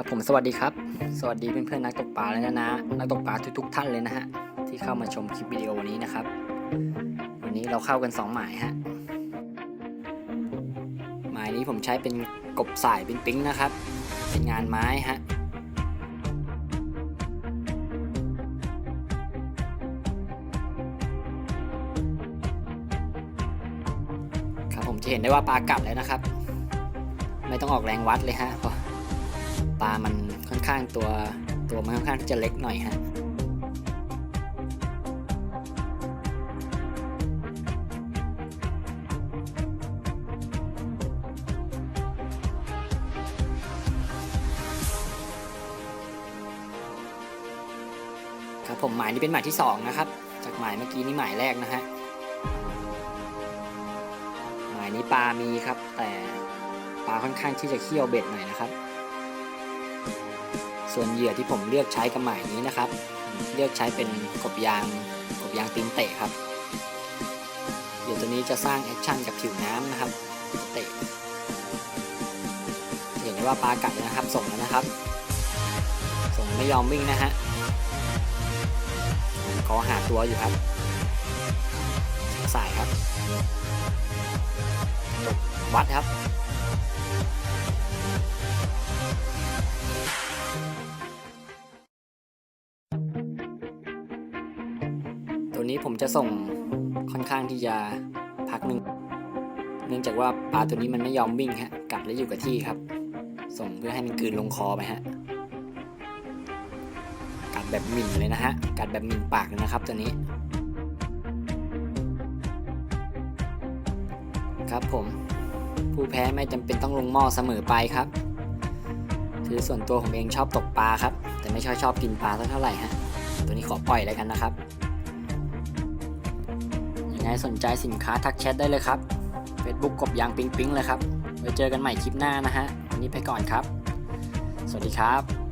ครับผมสวัสดีครับ สวัสดีเพื่อนๆนักตกปลาและนะนะนักตกปลาทุกๆท่านเลยนะฮะที่เข้ามาชมคลิปวิดีโอนี้นะครับ วันนี้เราเข้ากันสองหมายฮะหมายนี้ผมใช้เป็นกบสายเป็นปิ๊งนะครับ เป็นงานไม้ฮะครับผมจะเห็นได้ว่าปลากัดแล้วนะครับ ไม่ต้องออกแรงวัดเลยฮะเพราะ ปลามันค่อนข้างตัวตัวมันค่อนข้างจะเล็กหน่อยฮะครับผมหมายนี้เป็นหมายที่สองนะครับ จากหมายเมื่อกี้นี่หมายแรกนะฮะหมายนี้ปลามีครับ แต่ปลาค่อนข้างที่จะเคี่ยวเบ็ดหน่อยนะครับ ส่วนเหยื่อที่ผมเลือกใช้กับหมายนี้นะครับ เลือกใช้เป็นกบยางกบยางตีนเตะครับเหยื่อตัวนี้จะสร้างแอคชั่นกับผิวน้ำนะครับเตะเห็นได้ว่าปลากัดนะครับ ส่งแล้วนะครับ ส่งไม่ยอมวิ่งนะฮะขอหาตัวอยู่ครับสายครับวัดครับ ตัวนี้ผมจะส่งค่อนข้างที่จะพักหนึ่งเนื่องจากว่าปลาตัวนี้มันไม่ยอมวิ่งฮะกัดแล้วอยู่กับที่ครับ ส่งเพื่อให้มันกืนลงคอไปฮะกัดแบบหมิ่นเลยนะฮะกัดแบบหมิ่นปากเลยนะครับตัวนี้ ครับผมผู้แพ้ไม่จำเป็นต้องลงหม้อเสมอไปครับ คือส่วนตัวผมเองชอบตกปลาครับ แต่ไม่ชอบชอบกินปลาสักเท่าไหร่ฮะตัวนี้ขอปล่อยแล้วกันนะครับ ไงสนใจสินค้าทักแชทได้เลยครับ Facebook กบยางปิ๊งปิงเลยครับ ไว้เจอกันใหม่คลิปหน้านะฮะ วันนี้ไปก่อนครับ สวัสดีครับ